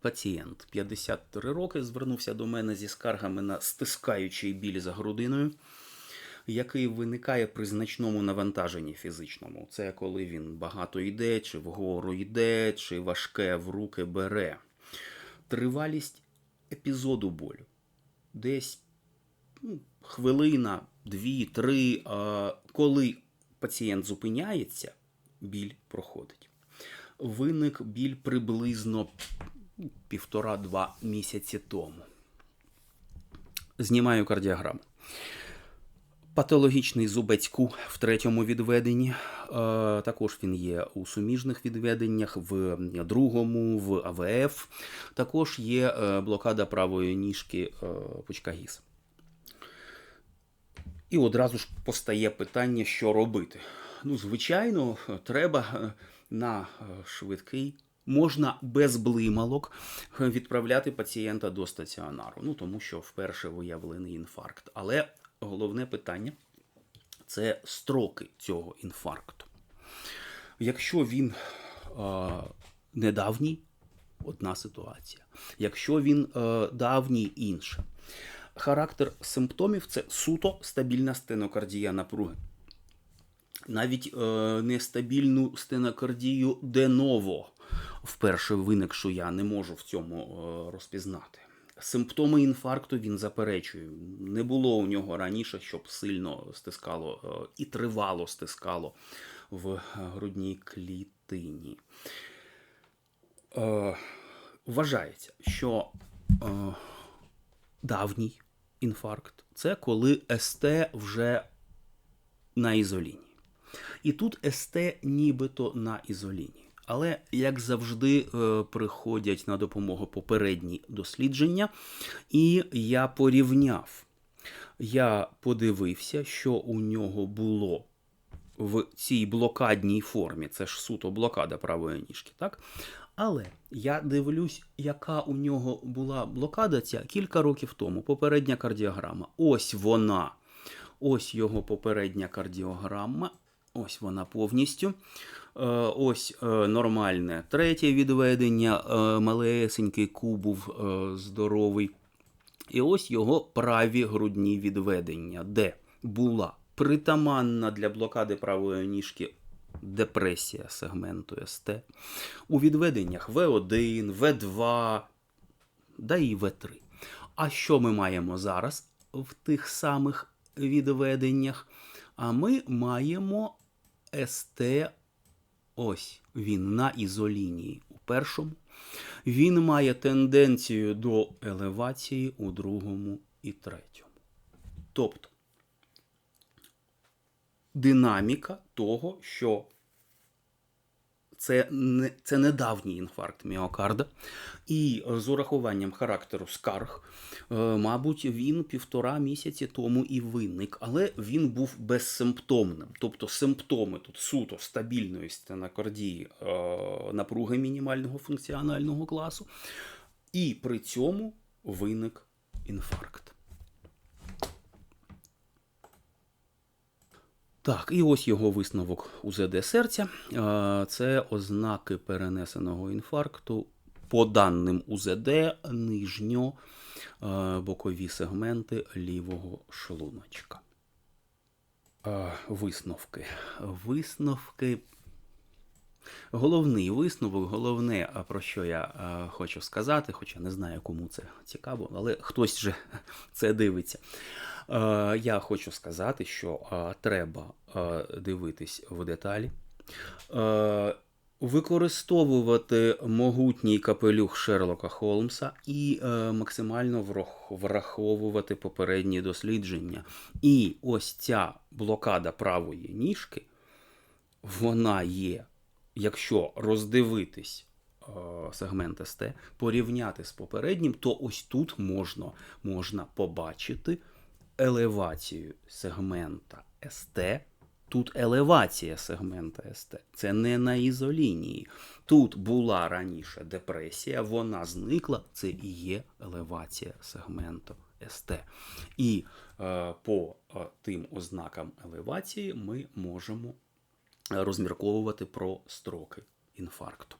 Пацієнт 53 роки звернувся до мене зі скаргами на стискаючий біль за грудиною, який виникає при значному навантаженні фізичному. Це коли він багато йде, чи вгору йде, чи важке в руки бере. Тривалість епізоду болю десь ну, хвилина, дві, три. А коли пацієнт зупиняється, біль проходить. Виник біль приблизно півтора-два місяці тому. Знімаю кардіограму. Патологічний зубець-ку в третьому відведенні. Е, Також він є у суміжних відведеннях, в другому, в АВФ. Також є е, блокада правої ніжки е, пучка гіз. І одразу ж постає питання, що робити. Ну, звичайно, треба на швидкий, можна без блималок відправляти пацієнта до стаціонару. Ну, тому що вперше виявлений інфаркт. Але головне питання це строки цього інфаркту. Якщо він е, недавній, одна ситуація. Якщо він е, давній, інша. Характер симптомів це суто стабільна стенокардія напруги. Навіть е, нестабільну стенокардію деново вперше виникшу я не можу в цьому е, розпізнати. Симптоми інфаркту він заперечує. Не було у нього раніше, щоб сильно стискало е, і тривало стискало в грудній клітині. Е, вважається, що е, давній інфаркт це коли СТ вже на ізоліні. І тут СТ нібито на ізоліні. Але, як завжди, е, приходять на допомогу попередні дослідження, і я порівняв. Я подивився, що у нього було в цій блокадній формі. Це ж суто блокада правої ніжки, так? Але я дивлюсь, яка у нього була блокада ця кілька років тому. Попередня кардіограма. Ось вона. Ось його попередня кардіограма. Ось вона повністю. Е, Ось е, нормальне третє відведення, е, малесенький кубув здоровий. І ось його праві грудні відведення, де була притаманна для блокади правої ніжки депресія сегменту СТ. У відведеннях В1, В2, да і В3. А що ми маємо зараз в тих самих відведеннях? А ми маємо СТ. Ось він на ізолінії у першому. Він має тенденцію до елевації у другому і третьому. Тобто динаміка того, що це не, це недавній інфаркт міокарда, і з урахуванням характеру скарг, е, мабуть, він півтора місяці тому і виник, але він був безсимптомним. Тобто симптоми тут суто стабільної стенокардії е, напруги мінімального функціонального класу, і при цьому виник інфаркт. Так, і ось його висновок УЗД серця. Це ознаки перенесеного інфаркту. По даним УЗД, нижньо бокові сегменти лівого шлуночка. Висновки. Висновки. Головний висновок, головне, про що я хочу сказати, хоча не знаю, кому це цікаво, але хтось же це дивиться. Е, Я хочу сказати, що е, треба е, дивитись в деталі, використовувати могутній капелюх Шерлока Холмса і е, максимально враховувати попередні дослідження. І ось ця блокада правої ніжки, вона є, якщо роздивитись е, сегмент СТ, порівняти з попереднім, то ось тут можна, можна побачити елевацію сегмента СТ. Тут елевація сегмента СТ. Це не на ізолінії. Тут була раніше депресія, вона зникла. Це і є елевація сегменту СТ. І е, по е, тим ознакам елевації ми можемо розмірковувати про строки інфаркту.